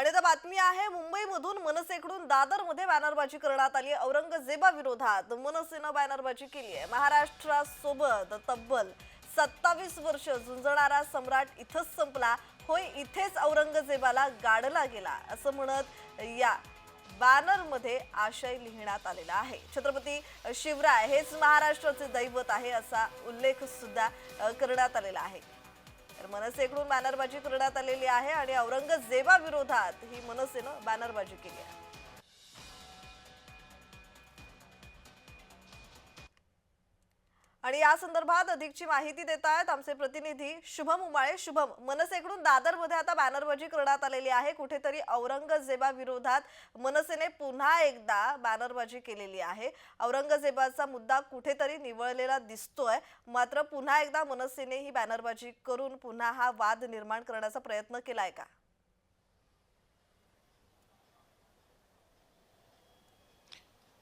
आणि आता बातमी आहे मुंबईमधून मनसेकडून दादरमध्ये बॅनरबाजी करण्यात आली आहे. औरंगजेबा विरोधात मनसेनं बॅनरबाजी केली आहे. महाराष्ट्रासोबत तब्बल सत्तावीस वर्ष झुंजणारा सम्राट इथंच संपला. होय इथेच औरंगजेबाला गाडला गेला असं म्हणत या बॅनरमध्ये आशय लिहिण्यात आलेला आहे. छत्रपती शिवराय हेच महाराष्ट्राचे दैवत आहे असा उल्लेख सुद्धा करण्यात आलेला आहे. तर मनसेकडून बॅनरबाजी करण्यात आलेली आहे आणि औरंगजेबाविरोधात ही मनसेनं बॅनरबाजी केली आहे. आणि या संदर्भात अधिकची माहिती देत आहेत आमचे प्रतिनिधी शुभम उमाळे. शुभम मनसेकडून दादरमध्ये आता बॅनरबाजी करण्यात आलेली आहे. कुठेतरी औरंगजेबा विरोधात मनसेने पुन्हा एकदा बॅनरबाजी केलेली आहे. औरंगजेबाचा मुद्दा कुठेतरी निवळलेला दिसतोय. मात्र पुन्हा एकदा मनसेने ही बॅनरबाजी करून पुन्हा हा वाद निर्माण करण्याचा प्रयत्न केलाय का?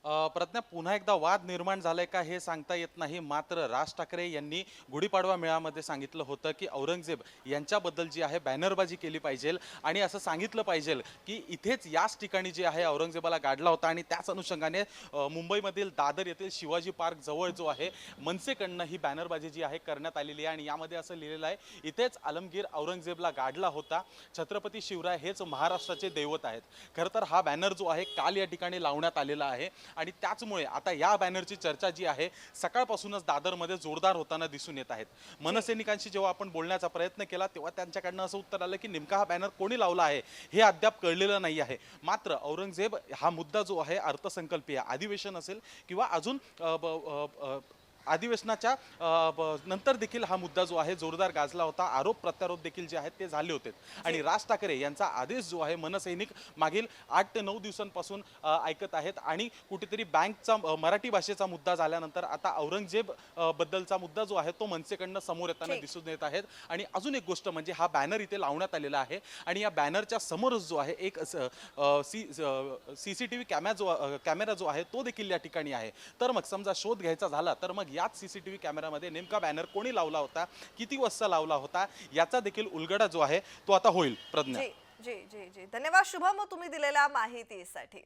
प्रज्ञा पुन्हा एकदा वाद निर्माण झालाय का हे सांगता येत नाही. मात्र राज ठाकरे यांनी गुढीपाडवा मेळामध्ये सांगितलं होतं की औरंगजेब यांच्याबद्दल जी आहे बॅनरबाजी केली पाहिजे आणि असं सांगितलं पाहिजे की इथेच याच ठिकाणी जे आहे औरंगजेबाला गाडला होता आणि त्याच अनुषंगाने मुंबईमधील दादर येथील शिवाजी पार्क जवळ जो आहे मनसेकडनं ही बॅनरबाजी जी आहे करण्यात आलेली आहे आणि यामध्ये असं लिहिलेलं आहे इथेच आलमगीर औरंगजेबला गाडला होता. छत्रपती शिवराय हेच महाराष्ट्राचे दैवत आहेत. खरं तर हा बॅनर जो आहे काल या ठिकाणी लावण्यात आलेला आहे. आणि त्याचमुळे आता या बॅनरची चर्चा जी आहे सकाळपासूनच दादरमध्ये जोरदार होताना दिसून येत आहेत. मनसैनिकांशी जेव्हा आपण बोलण्याचा प्रयत्न केला तेव्हा त्यांच्याकडनं असं उत्तर आलं की नेमका हा बॅनर कोणी लावला आहे हे अद्याप कळलेलं नाही आहे. मात्र औरंगजेब हा मुद्दा जो आहे अर्थसंकल्पीय अधिवेशन असेल किंवा अजून अधिवेशनाच्या नंतर देखील हा मुद्दा जो आहे जोरदार गाजला होता. आरोप प्रत्यारोप देखील जे आहेत ते झाले होते. आणि राज ठाकरे यांचा आदेश जो आहे मनसैनिक मागील आठ ते नऊ दिवसांपासून ऐकत आहेत. आणि कुठेतरी बँकचा मराठी भाषेचा मुद्दा झाल्यानंतर आता औरंगजेब बद्दलचा मुद्दा जो आहे तो मनसेकडनं समोर येताना. दिसून येत आहेत. आणि अजून एक गोष्ट म्हणजे हा बॅनर इथे लावण्यात आलेला आहे. आणि या बॅनरच्या समोरच जो आहे एक स- सी टी व्ही कॅमेरा जो कॅमेरा जो आहे तो देखील या ठिकाणी आहे. तर मग समजा शोध घ्यायचा झाला तर मग याच सी सी टी व्ही कॅमेरामध्ये नेमका बॅनर कोणी लावला होता किती वाजता लावला होता याचा देखील उलगडा जो आहे तो आता होईल प्रज्ञा. जी जी जी. धन्यवाद शुभम तुम्ही दिलेल्या माहितीसाठी.